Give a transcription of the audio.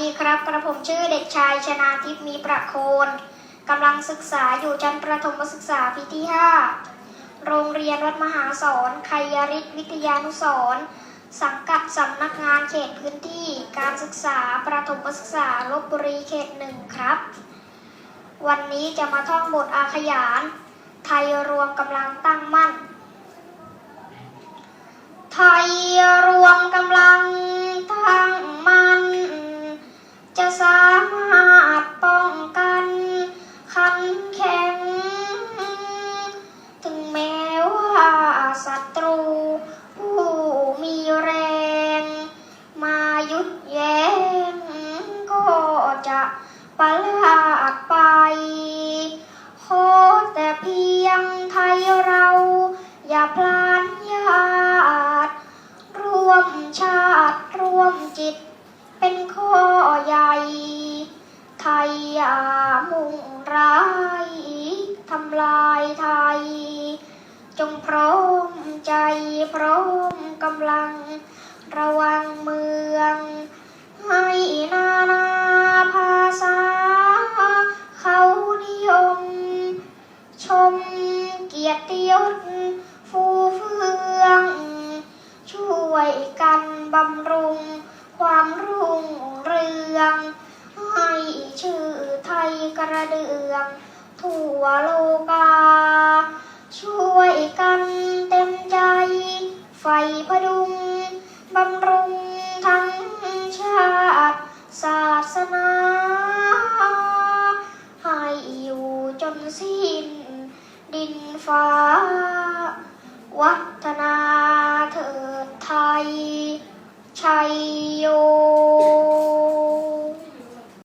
ดีครับ กระผมชื่อเด็กชายชนาทิพย์มีประโคนกำลังศึกษาอยู่ชั้นประถมศึกษาปีที่ 5 โรงเรียนวัดมหาสอนชัยริศวิทยานุสรสังกัดสำนักงานเขตพื้นที่ การศึกษาประถมศึกษาลบบุรีเขตหนึ่งครับ วันนี้จะมาท่องบทอาขยาน ไทยรวมกำลังตั้ง สามารถป้องกันขันแข็ง ถึงแม้ว่าศัตรู ผู้มีแรง มายุดแย้ง ก็จะประหลาดไปขอแต่เพียงไทยเรา อย่าพลานญาติรวมชาติรวมจิต เป็นข้อใหญ่ไทย อย่ามุ่งร้ายทำลายไทย จงพร้อมใจพร้อมกำลัง ระวังเมือง ให้นานาภาษา เขานิยม ชมเกียรติยศฟูเฟือง ช่วยกันบำรุง ความรุ่งเรือง กระเดือง ทั่วโลกา ช่วยกันเต็มใจ ไฟพดุง บำรุงทั้งชาติศาสนา ให้อยู่จนสิ้น ดินฟ้า วัฒนาเถิดไทย ชัยโย